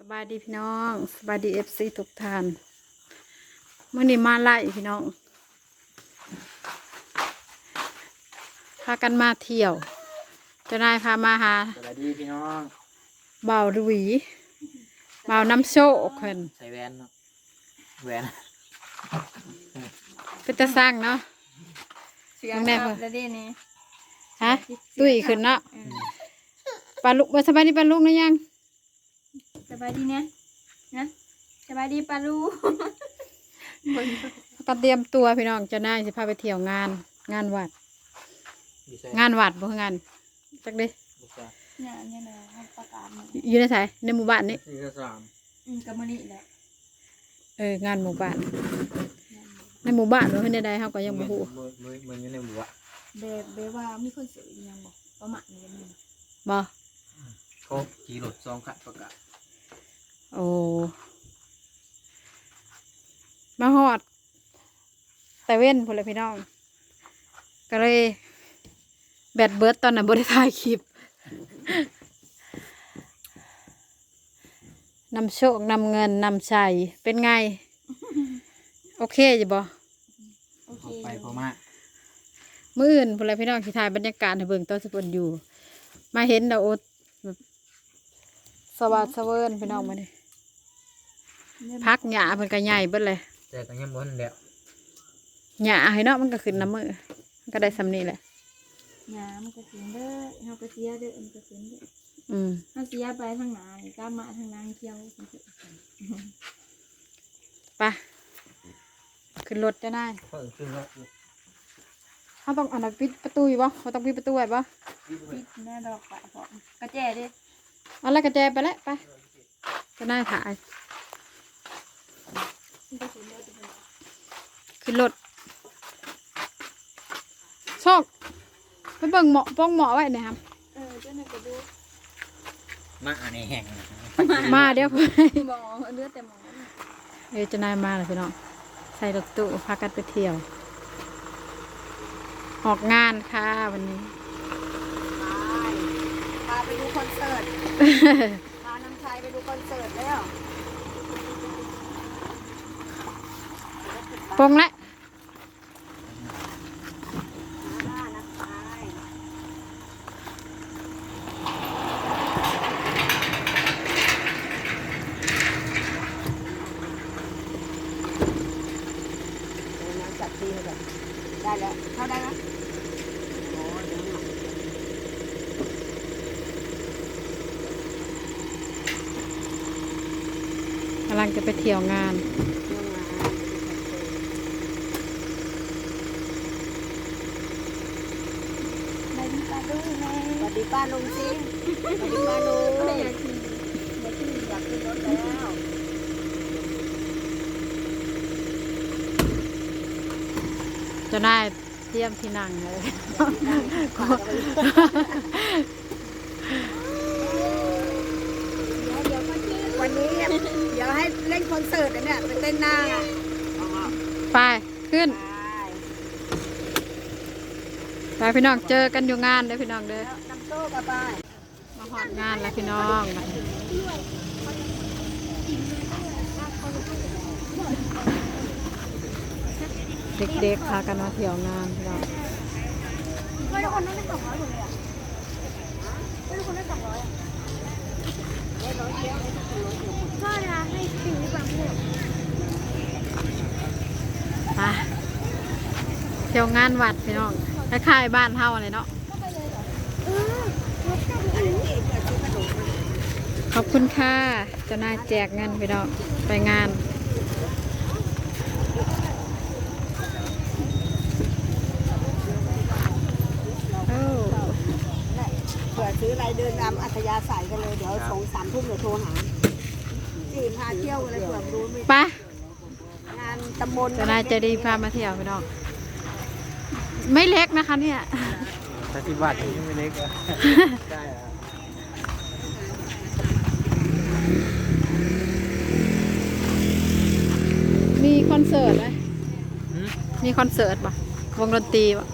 สบายดีพี่น้องสบายดีเอฟซีทุกท่านเมื่อนี้มาไล่พี่น้องพากันมาเที่ยวเจ้านายพามาหาสวัสดีพี่น้องบ่าวดวีบ่าวน้ำโชคเพิ่นใส่แวนเนาะแวนเป็นตาสร้างเนาะเสียงแม่แม่เพิ่นแล้วเด้นี่ฮะตุ้ยขึ้นเนาะปลาลูกมาสบายดีปลาลูกนะยังส บายดีเนี่ยนะสบายดีปาลูก็เตรียมตัวพี่น้องเจ้านายสิพาไปเที่ยวงาน งานวัดดีไซน์งานวัดบ่คืองานจักเด้บุกษาเนี่ยเนี่ยนะให้ประกาศมาอยู่ในสายในหมู่บ้านนี้สี่สามอืมกับมันนี่แหละเอองานหมู่บ้าน ในหมู่บ้านว่าเพิ่นได้ใดเฮาก็ยังบ่ฮู้มือมือมืออยู่ในหมู่อะแบบแบบว่ามีคนสวยอีกอยังบอกประมาณนี้กันนี่บ่เขาขี่รถสองคันประกาศ โอ้มาฮอด แต่เว้นพุ่นแหละพี่น้อง ก็เลย แบตเบิร์ดตอนนั้นบ่ได้ถ่ายคลิปนำโชคนำเงินนำชัยเป็นไง โอเคอยู่บ่โอเคออกไปอยู่พอมามื้ออื่นพุ่นแหละพี่น้องสิถ่ายบรรยากาศให้เบิ่งตอนสิเพิ่นอยู่ มาเห็นดอกโอดแบบสวัสดิ์เสวิร์นพี่น้องมานี่ พักหญ้าเพิ่นก็ใหญ่เบิดเลยแต่ก็ยังบ่ทันแล้วหญ้าให้เนาะมันก็ขึ้นน้ำมือมันก็ได้สำนี้แหละหยามันก็เสียงเด้อเฮาก็เสียเด้อมันก็เสียงเด้ออืมเฮาเสียไปทางหน้านี่กล้ามาทางนางเคียวมันก็ไปขึ้นรถจะได้เพิ่งขึ้นรถเขาต้องอันนั้นปิดประตูอยู่บ่เขาต้องปิดประตูไว้บ่ปิดหน้าดอกปะพร้อมกระแจเด้อเอาแล้วกระแจไปแล้วไปจะได้ถ่าย มันก็เสียงเด้อจะเป็น ขึ้นรถโชคไปเบิ่งหมอป้องหมอไว้หนะครับ เออเจ้าน่ะก็ดูมาอันนี้แห้งนะมาเดี๋ยวหมอเลือดแต่หมอเดี๋ยวจะนายมาเลยพี่น้องใส่รถตู้พากันไปเที่ยว ออกงานค่ะวันนี้พาไปดูคอนเสิร์ต พาน้ำชายไปดูคอนเสิร์ตแล้ว ปงละจับตีเลยแบบได้แล้ว เข้าได้แล้วกำลังจะไปเที่ยวงาน ได้ดีป้าดูแม่ ส วัสดีป้าลุงซิสวัสดีป้าลุงไม่อยากขี่อยากขี่อยากขึ้นรถแล้วจะได้เตรียมที่นั่งเลยวันนี้เนี่ยเดี๋ยวให้เล่นคอนเสิร์ตนะเนี่ยไปเต้นหน้าอะไปขึ้นไปพี่น้องเจอกันอยู่งานเด้อพี่น้องเด้อน้ำโซ่กับป้า มาหอดงานแล้วพี่น้องเด็กๆพากันมาเที่ยวงานพี่น้องไม่ทุกคนได้สองร้อยหมดเลยอะไม่ทุกคนได้สองร้อยพ่อนะให้ถึงดีกว่าพูดไปเที่ยวงานวัดพี่น้องคล้ายๆบ้านเฮาเลยเนาะ เออรถก็ดูอันนี้เกิดซื้อขนม ขอบคุณค่ะเจะนายแจกเงินพี่น้องไปงานเอ้าเผื่อซื้ออะไรเดินตามอัธยาศัยกันเลย เดี๋ยวสองสามทุ่มเดี๋ยวโทรหาจีพาเที่ยวกันเลยเผื่อรู้ไม่ไปงานตำบลเจะนายใจะดีพามาเที่ยวพี่น้องไม่เล็กนะคะเนี่ยแต่สิบบาทยังไม่เล็กอะได้อะ มีคอนเสิร์ตไหมหืมมีคอนเสิร์ตปะวงดนตรีปะ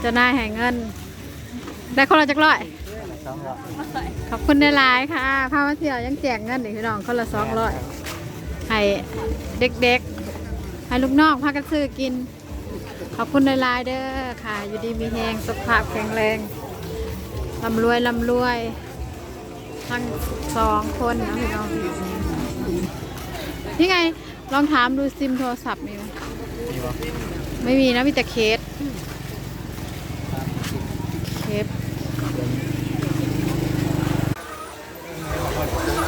เจะนายให้เงิน ได้คนละจักร้อย สองร้อยขอบคุณในไลน์ค่ะพามาเที่ยวยังแจกเงินอีกพี่น้องคนละสองร้อยให้เด็กๆ ให้ลูกน้องพากันซื้อกิน ขอบคุณในไลน์เด้อค่ะ อยู่ดีมีแหงสุขภาพแข็งแรงลำรวยลำรวย ทั้งสองคนนะพี่น้องนี่ไงลองถามดูซิมโทรศัพท์มีไหม มีบ่ไม่มีนะมีแต่เคส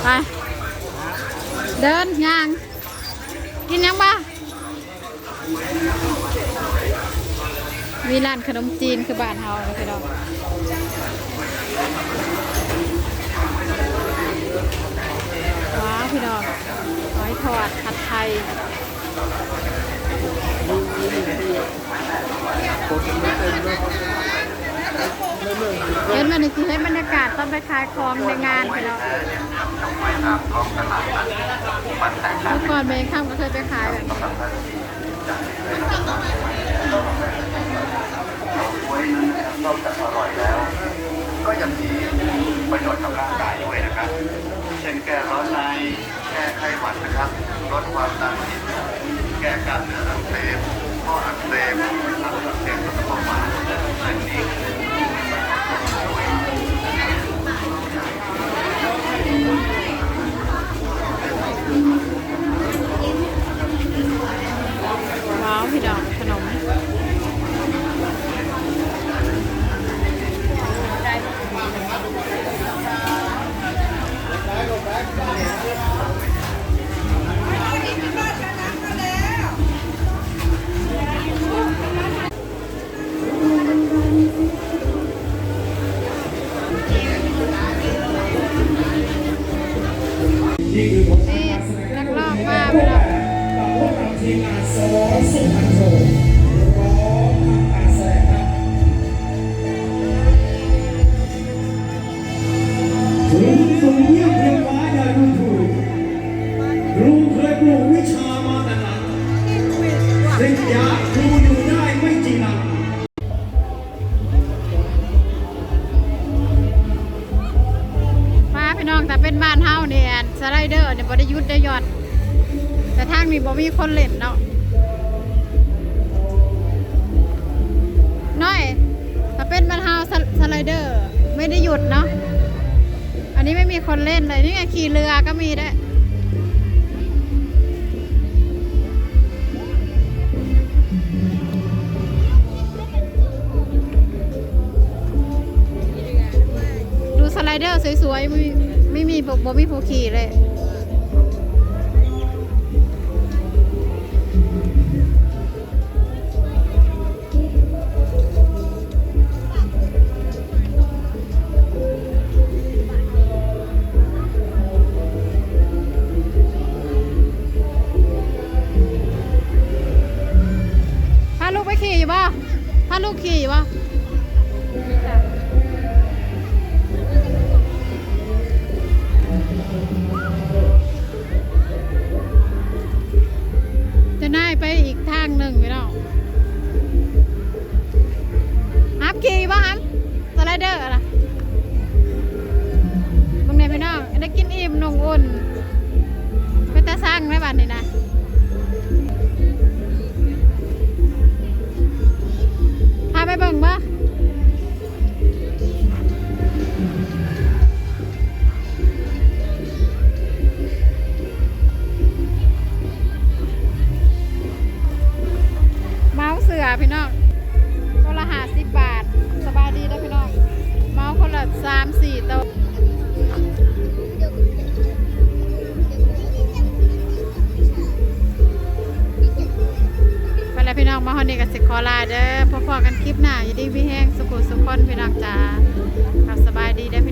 ไป เดินย่าง กินยังบ้ามีร้านขนมจีนคือบ้านเฮานะพี่น้องว้าวพี่น้องหอยทอดผัดไทยเเห็นมันนี่คือเห็นบรรยากาศตอนไปขายของในงานไปแล้วเมื่อก่อนเมย์ข้ามก็เคยไปขายแบบนี้นอก็ยังมีประโยชน์กับร่างกายด้วยนะครับ เช่นแก้ร้อนใน แก้ไข้หวัดนะครับ ลดความดันโลหิตแก้กล้ามเนื้ออักเสบข้ออักเสบ ไดอร์เนี่ยบริยุทธ์ได้ยอด แต่ทางนี้บ่มีคนเล่นเนาะน้อย ถ้าเป็นบ้านเฮาสสไลเดอร์ ไม่ได้หยุดเนาะอันนี้ไม่มีคนเล่นเลย นี่ไงขี่เรือก็มีได้ดูสไลเดอร์สวยๆไม่ไม่มีบ่บ่มีผู้ขี่เลย หนึ่งพี่น้องฮับขี่ป่ะฮับสไลเดอร์อะนะบางเนพี่น้องได้กินอิ่มนงอุ่นไปตาสร้างในบ้านนี่นะ สามสี่โต๊ะไปแล้วพี่น้องมาฮอนนี่กับสิคอลาเด้อพบๆกันคลิปหน้าอย่าดีพี่แห้งสุขุสุขคนพี่น้องจ้าสบายดีเด้อพี่